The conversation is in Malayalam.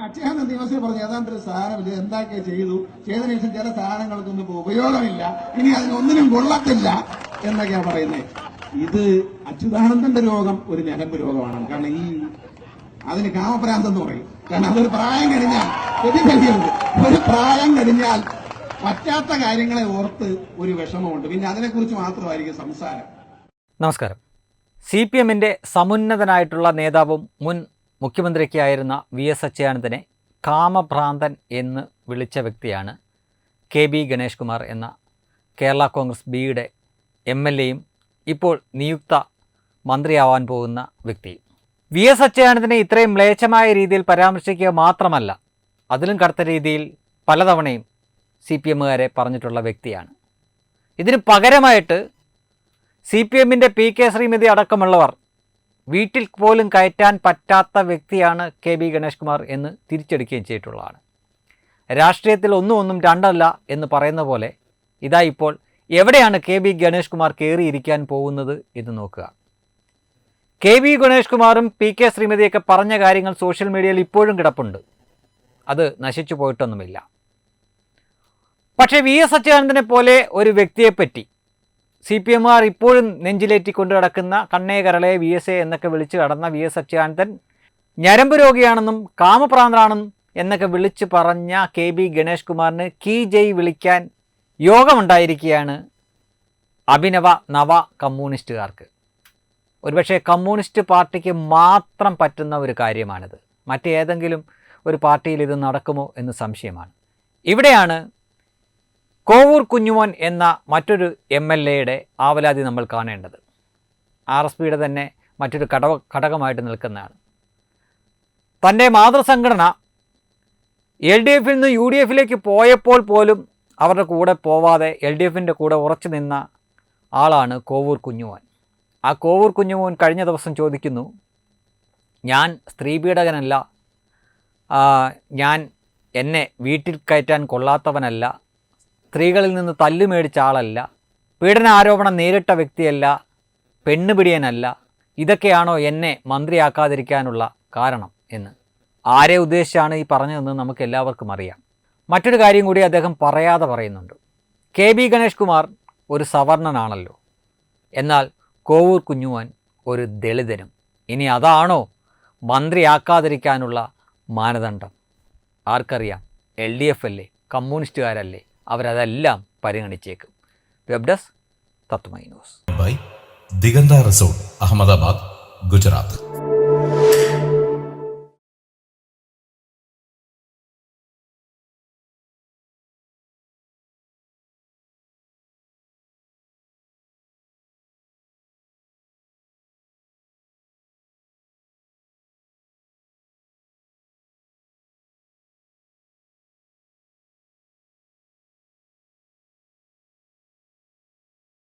അച്ഛൻ ദിവസം പറഞ്ഞു ഏതാണ്ട് ഒരു സാധനമില്ല എന്താക്കെ ചെയ്തു? ചെയ്തതിനു ശേഷം ചില സാധനങ്ങൾക്കൊന്നും ഉപയോഗമില്ല. ഇനി അതിനൊന്നിനും കൊള്ളത്തില്ല എന്നൊക്കെയാണ് പറയുന്നത് ഇത് അച്യുതാനന്ദന്റെ രോഗം ഒരു ഞരമ്പ് രോഗമാണ്. കാരണം ഈ അതിന് കാമപ്രാന്തം എന്ന് പറയും. കാരണം അതൊരു പ്രായം കഴിഞ്ഞാൽ തെറ്റിദ്ധരിക്കരുത് ഒരു പ്രായം കഴിഞ്ഞാൽ പറ്റാത്ത കാര്യങ്ങളെ ഓർത്ത് ഒരു വിഷമമുണ്ട്. പിന്നെ അതിനെക്കുറിച്ച് മാത്രമായിരിക്കും സംസാരം. നമസ്കാരം. സി പി എമ്മിന്റെ സമുന്നതനായിട്ടുള്ള നേതാവും മുൻ മുഖ്യമന്ത്രിയൊക്കെയായിരുന്ന വി എസ് അച്യുതാനന്ദനെ കാമഭ്രാന്തൻ എന്ന് വിളിച്ച വ്യക്തിയാണ് കെ ബി ഗണേഷ് കുമാർ എന്ന കേരള കോൺഗ്രസ് ബിയുടെ എം എൽ എയും ഇപ്പോൾ നിയുക്ത മന്ത്രിയാവാൻ പോകുന്ന വ്യക്തി. വി എസ് അച്യുതാനന്ദനെ ഇത്രയും മ്ലേച്ഛമായ രീതിയിൽ പരാമർശിക്കുക മാത്രമല്ല അതിലും കടുത്ത രീതിയിൽ പലതവണയും സി പി എമ്മുകാരെ പറഞ്ഞിട്ടുള്ള വ്യക്തിയാണ്. ഇതിന് പകരമായിട്ട് സി പി എമ്മിന്റെ പി കെ ശ്രീമതി അടക്കമുള്ളവർ വീട്ടിൽ പോലും കയറ്റാൻ പറ്റാത്ത വ്യക്തിയാണ് കെ ബി ഗണേഷ് കുമാർ എന്ന് തിരിച്ചെടുക്കുകയും ചെയ്തിട്ടുള്ളതാണ്. രാഷ്ട്രീയത്തിൽ ഒന്നും ഒന്നും രണ്ടല്ല എന്ന് പറയുന്ന പോലെ ഇതാ ഇപ്പോൾ എവിടെയാണ് കെ ബി ഗണേഷ് കുമാർ കയറിയിരിക്കാൻ പോകുന്നത് എന്ന് നോക്കുക. കെ ബി ഗണേഷ് കുമാറും പി കെ ശ്രീമതിയൊക്കെ പറഞ്ഞ കാര്യങ്ങൾ സോഷ്യൽ മീഡിയയിൽ ഇപ്പോഴും കിടപ്പുണ്ട്. അത് നശിച്ചു പോയിട്ടൊന്നുമില്ല. പക്ഷേ വി എസ് അച്യുതാനന്ദനെ പോലെ ഒരു വ്യക്തിയെപ്പറ്റി സി പി എമ്മുകാർ ഇപ്പോഴും നെഞ്ചിലേറ്റിക്കൊണ്ട് കിടക്കുന്ന കണ്ണേ കരളെ വി എസ് എ എന്നൊക്കെ വിളിച്ചു കടന്ന വി എസ് അച്യുതാനന്ദൻ ഞരമ്പ് രോഗിയാണെന്നും കാമപ്രാന്തനാണെന്നും എന്നൊക്കെ വിളിച്ചു പറഞ്ഞ കെ ബി ഗണേഷ് കുമാറിന് കീ ജയ് വിളിക്കാൻ യോഗമുണ്ടായിരിക്കുകയാണ് അഭിനവ നവ കമ്മ്യൂണിസ്റ്റുകാർക്ക്. ഒരുപക്ഷെ കമ്മ്യൂണിസ്റ്റ് പാർട്ടിക്ക് മാത്രം പറ്റുന്ന ഒരു കാര്യമാണിത്. മറ്റേതെങ്കിലും ഒരു പാർട്ടിയിൽ ഇത് നടക്കുമോ എന്ന് സംശയമാണ്. ഇവിടെയാണ് കോവൂർ കുഞ്ഞുമോൻ എന്ന മറ്റൊരു എം എൽ എയുടെ ആവലാതി നമ്മൾ കാണേണ്ടത്. ആർ എസ് പിയുടെ തന്നെ മറ്റൊരു ഘടക ഘടകമായിട്ട് നിൽക്കുന്നതാണ്. തന്റെ മാതൃസംഘടന എൽ ഡി എഫിൽ നിന്ന് യു ഡി എഫിലേക്ക് പോയപ്പോൾ പോലും അവരുടെ കൂടെ പോവാതെ എൽ ഡി എഫിന്റെ കൂടെ ഉറച്ചു നിന്ന ആളാണ് കോവൂർ കുഞ്ഞുമോൻ. ആ കോവൂർ കുഞ്ഞുമോൻ കഴിഞ്ഞ ദിവസം ചോദിക്കുന്നു ഞാൻ സ്ത്രീപീഡകനല്ല ഞാൻ എന്നെ വീട്ടിൽ കയറ്റാൻ കൊള്ളാത്തവനല്ല സ്ത്രീകളിൽ നിന്ന് തല്ലു മേടിച്ച ആളല്ല പീഡനാരോപണം നേരിട്ട വ്യക്തിയല്ല പെണ്ണുപിടിയനല്ല ഇതൊക്കെയാണോ എന്നെ മന്ത്രിയാക്കാതിരിക്കാനുള്ള കാരണം എന്ന്. ആരെ ഉദ്ദേശിച്ചാണ് ഈ പറഞ്ഞതെന്ന് നമുക്ക് എല്ലാവർക്കും അറിയാം. മറ്റൊരു കാര്യം കൂടി അദ്ദേഹം പറയാതെ പറയുന്നുണ്ട്. കെ ബി ഗണേഷ് കുമാർ ഒരു സവർണനാണല്ലോ എന്നാൽ കോവൂർ കുഞ്ഞുവാൻ ഒരു ദളിതനും. ഇനി അതാണോ മന്ത്രിയാക്കാതിരിക്കാനുള്ള മാനദണ്ഡം? ആർക്കറിയാം. എൽ ഡി എഫ് അല്ലേ? കമ്മ്യൂണിസ്റ്റുകാരല്ലേ? അവരതെല്ലാം പരിഗണിച്ചേക്കും. Web desk Tatwamayi news by Diganta resort Ahmedabad Gujarat